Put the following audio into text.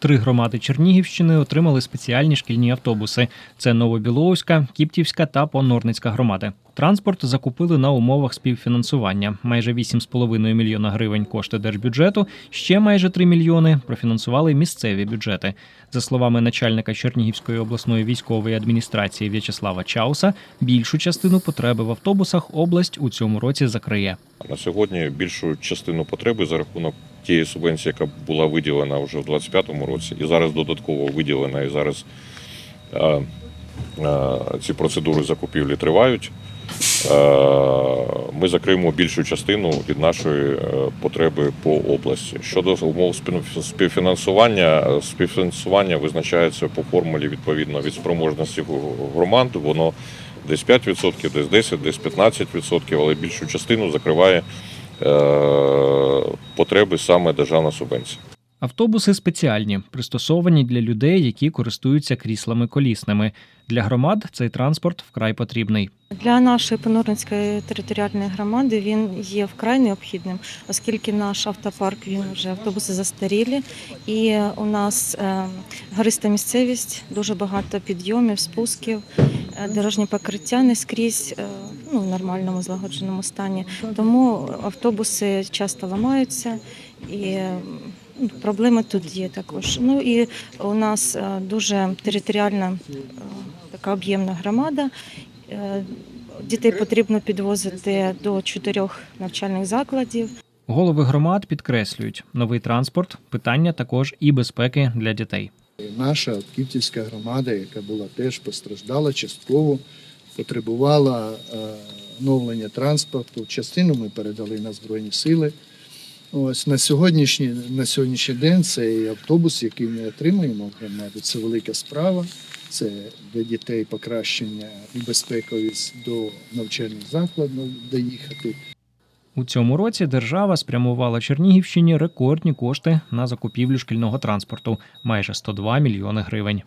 Три громади Чернігівщини отримали спеціальні шкільні автобуси: це Новобіловська, Кіптівська та Понорницька громади. Транспорт закупили на умовах співфінансування. Майже 8,5 мільйона гривень кошти держбюджету, ще майже 3 мільйони профінансували місцеві бюджети. За словами начальника Чернігівської обласної військової адміністрації В'ячеслава Чауса, більшу частину потреби в автобусах область у цьому році закриє. На сьогодні більшу частину потреби за рахунок тієї субвенції, яка була виділена вже в 2025 році, і зараз додатково виділена, і зараз е, е, ці процедури закупівлі тривають. Ми закриємо більшу частину від нашої е, потреби по області. Щодо умов спів- співфінансування, співфінансування визначається по формулі відповідно від спроможності громад. Воно десь 5%, десь 10%, десь 15%, але більшу частину закриває е, потреби саме державна субвенція. Автобуси спеціальні, пристосовані для людей, які користуються кріслами колісними. Для громад цей транспорт вкрай потрібний. Для нашої Понорницької територіальної громади він є вкрай необхідним, оскільки наш автопарк він вже автобуси застарілі, і у нас е, гориста місцевість, дуже багато підйомів, спусків, е, дорожнє покриття не скрізь е, ну, в нормальному злагодженому стані. Тому автобуси часто ламаються і. ну, Проблеми тут є також. Ну і у нас е, дуже територіальна е, така об'ємна громада. Е, Дітей потрібно підвозити до чотирьох навчальних закладів. Голови громад підкреслюють, новий транспорт питання також і безпеки для дітей. Наша Кіптівська громада, яка була теж постраждала частково, потребувала е, оновлення транспорту. Частину ми передали на Збройні Сили. Ось на сьогоднішній, на сьогоднішній день цей автобус, який ми отримуємо в громаді, це велика справа. Це для дітей покращення і безпековість до навчальних закладів доїхати. У цьому році держава спрямувала Чернігівщині рекордні кошти на закупівлю шкільного транспорту майже 102 мільйони гривень.